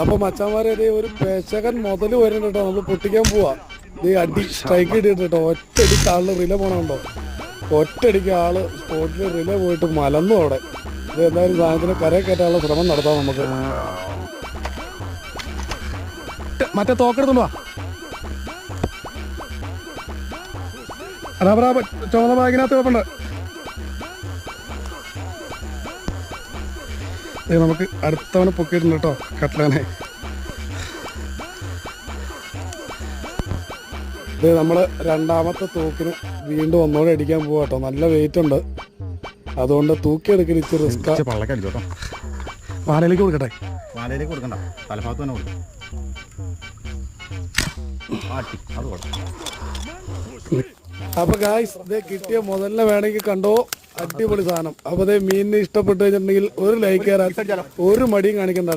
അപ്പൊ മച്ചാന്മാരെ ദേ ഒരു പേശകൻ മുതൽ വരുന്നുണ്ട് കേട്ടോ. നമ്മൾ പൊട്ടിക്കാൻ പോവാ. ഇതേ അടി സ്ട്രൈക്ക് ഇട്ടിട്ട് കേട്ടോ. ഒറ്റയടിക്ക് ആളിന് റില പോണുണ്ടോ? ഒറ്റയടിക്ക് ആൾ സ്പോട്ടിൽ റില പോയിട്ട് മലന്നു അവിടെ. ഇത് എന്തായാലും സാധനത്തിന് കരയെ കയറ്റാനുള്ള ശ്രമം നടത്താം നമുക്ക്. മറ്റേ തോക്കെടുത്തോണ്ട് വാ. പറ ചുവന്ന ബാഗിനകത്ത് നമുക്ക് അടുത്തവണ പൊക്കിയിട്ടുണ്ട് കേട്ടോ കട്ട്ലാനെ. ഇത് നമ്മൾ രണ്ടാമത്തെ തൂക്കിന് വീണ്ടും ഒന്നുകൂടെ അടിക്കാൻ പോവാ കേട്ടോ. നല്ല വെയിറ്റ് ഉണ്ട്. അതുകൊണ്ട് തൂക്കി തൂക്കിയെടുക്കൽ ഇച്ചിരി റിസ്ക് പള്ളക്കടിച്ചു കേട്ടോ. വാലയിലേക്ക് കൊടുക്കട്ടെ? വാലയിലേക്ക് കൊടുക്കണ്ട. തലഭാഗത്ത് തന്നെ കൊടുക്കും. അപ്പൊ ഗായ്സ് ഇത് കിട്ടിയ മുതലിനെ വേണമെങ്കിൽ കണ്ടോ? അടിപൊളി സാധനം. അപ്പൊ മീനിനെ ഇഷ്ടപ്പെട്ട് കഴിഞ്ഞിട്ടുണ്ടെങ്കിൽ ഒരു ലൈക്ക് തരാൻ ഒരു മടിയും കാണിക്കണ്ട.